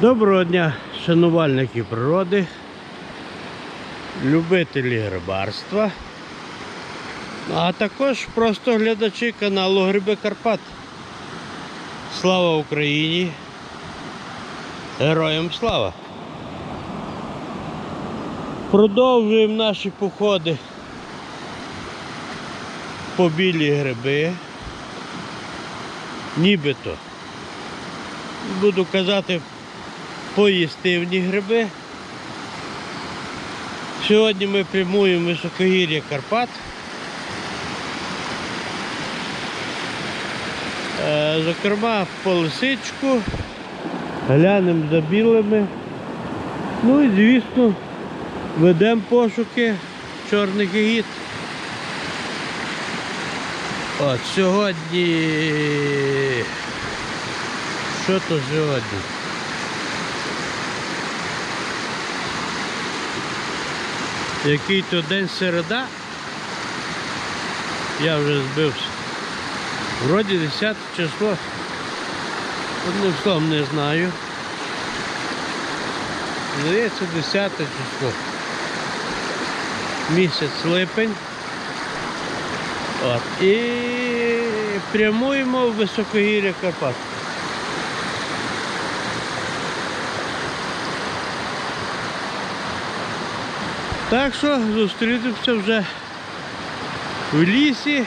Доброго дня, шанувальники природи, любителі рибарства, а також просто глядачі каналу Гриби Карпат. Слава Україні! Героям слава! Продовжуємо наші походи по білі гриби. Нібито. Буду казати поїстивні гриби. Сьогодні ми прямуємо високогір'я Карпат. Е, Зокрема, по лисичку, глянемо за білими. Ну і звісно, ведемо пошуки чорних гід. От сьогодні. Що то сьогодні? Який то день середа? Я вже збився. Вроді 10 число. Одним словом не знаю. Здається, 10 число. Місяць липень. От. І прямуємо в високогір'я Карпат. Так що зустрінемося вже в лісі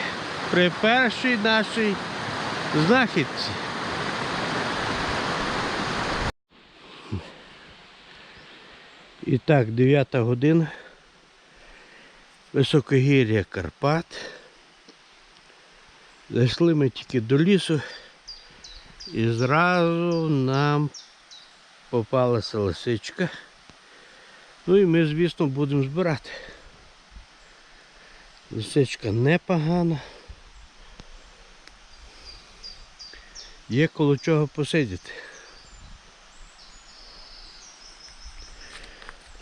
при першій нашій знахідці. І так, 9 година. Високогір'я Карпат. Зайшли ми тільки до лісу і зразу нам попалася лисичка. Ну і ми, звісно, будемо збирати. Лисичка непогана. Є коло чого посидіти.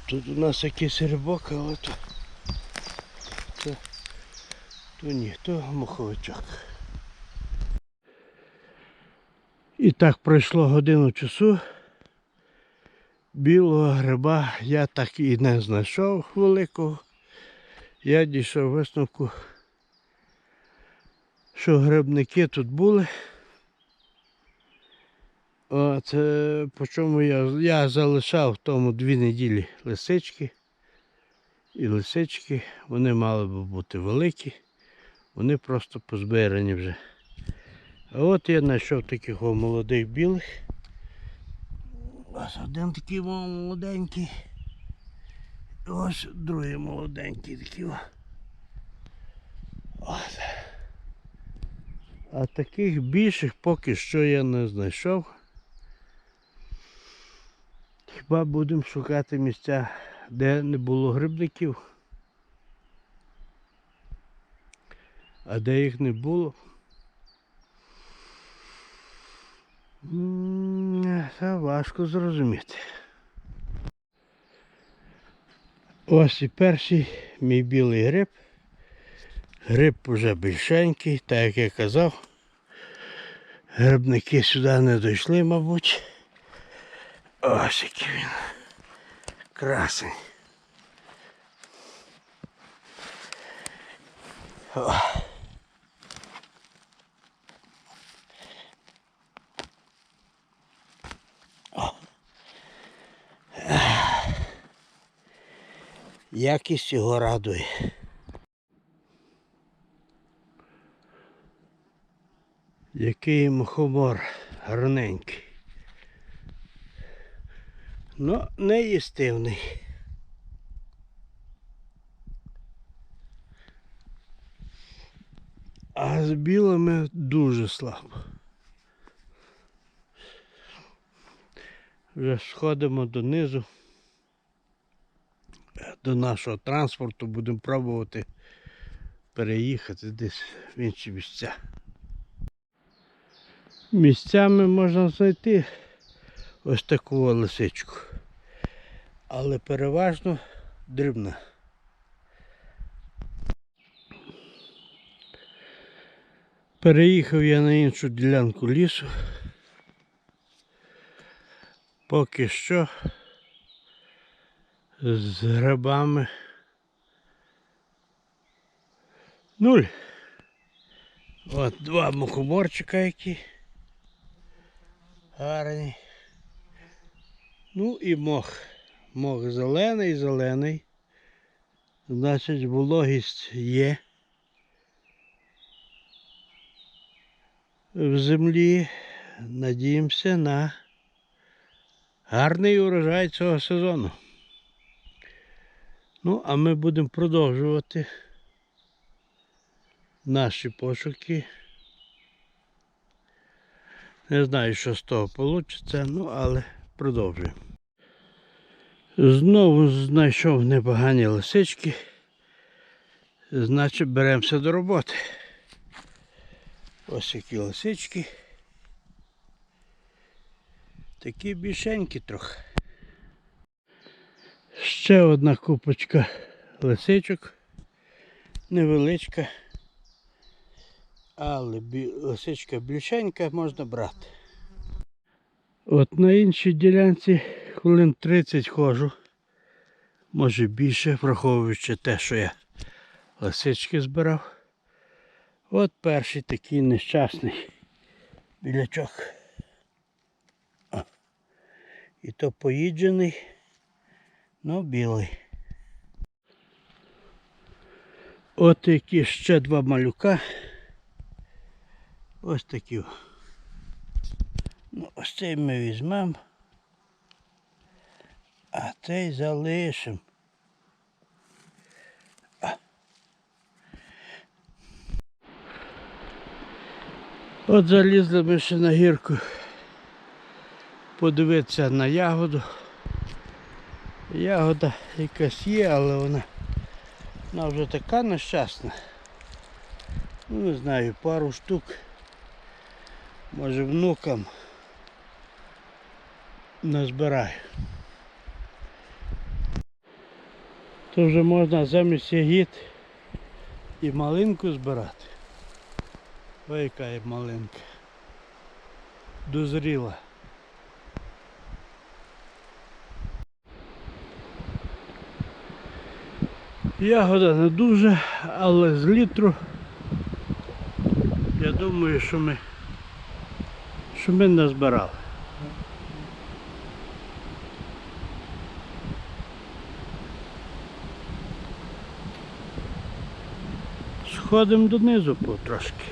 Тут у нас якийсь рибок, але то, то, то ні, то моховичок. І так пройшло годину часу. Білого гриба я так і не знайшов великого. Я дійшов висновку, що грибники тут були. От, по чому я, я залишав тому дві неділі лисички. І лисички, вони мали би бути великі, вони просто позбирані вже. А от я знайшов таких молодих білих. Ось один такий молоденький. І Ось другий молоденький такий. о. От. А таких більших поки що я не знайшов. Хіба будемо шукати місця, де не було грибників. А де їх не було. Це важко зрозуміти. Ось і перший мій білий гриб. Гриб вже більшенький, так як я казав. Грибники сюди не дійшли, мабуть. Ось який він. Красень. О. Якість його радує. Який мухомор гарненький. Ну, не їстивний. А з білими дуже слабо. Вже сходимо донизу до нашого транспорту, будемо пробувати переїхати десь в інші місця. Місцями можна знайти ось таку лисичку. Але переважно дрібна. Переїхав я на іншу ділянку лісу. Поки що з грибами нуль. От два мухоморчика які. Гарні. Ну і мох. Мох зелений, зелений. Значить, вологість є. В землі надіємося на гарний урожай цього сезону. Ну, а ми будемо продовжувати наші пошуки. Не знаю, що з того вийде, ну але продовжуємо. Знову знайшов непогані лисички. Значить, беремося до роботи. Ось які лисички. Такі більшенькі трохи. Ще одна купочка лисичок. Невеличка. Але лисичка більшенька можна брати. От на іншій ділянці хвилин 30 ходжу. Може більше, враховуючи те, що я лисички збирав. От перший такий нещасний білячок. І то поїджений, ну білий. От які ще два малюка. Ось такі. Ну, ось цей ми візьмемо. А цей залишимо. От залізли ми ще на гірку подивитися на ягоду. Ягода якась є, але вона, вона вже така нещасна. Ну, не знаю, пару штук. Може внукам назбираю. То вже можна замість ягід і малинку збирати. Ой, яка є маленька. Дозріла. Ягода не дуже, але з літру я думаю, що ми що ми назбирали. Сходимо донизу потрошки.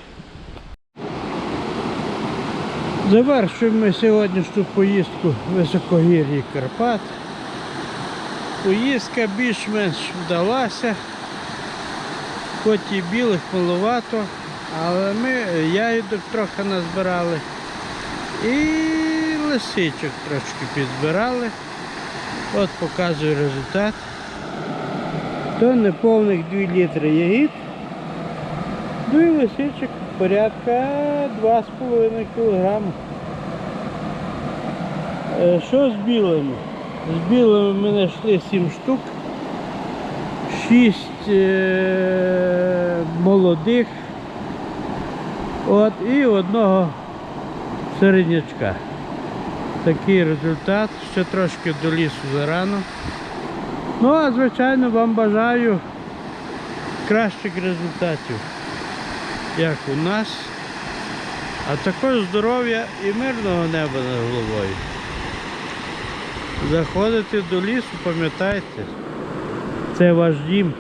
Завершуємо сьогоднішню поїздку в високогір'ї Карпат. Поїздка більш-менш вдалася, хоч і білих маловато, але ми ягідок трохи назбирали і лисичок трошки підзбирали. От показую результат. То неповних 2 літри ягід, ну і лисичок порядка 2,5 кг. Е, Що з білими? З білими ми знайшли 7 штук, 6 е, молодих от, і одного середнячка. Такий результат, ще трошки до лісу зарано. Ну, а звичайно вам бажаю кращих результатів, як у нас, а також здоров'я і мирного неба над головою. Заходите до лісу, пам'ятайте, це ваш дім.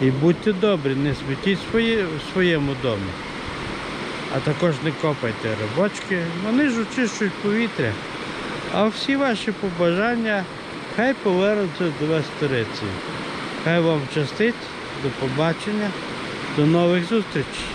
І будьте добрі, не смітіть свої, в своєму домі. А також не копайте рибочки, вони ж очищують повітря. А всі ваші побажання хай повернуться до вас Туреції. Хай вам щастить, до побачення, до нових зустрічей.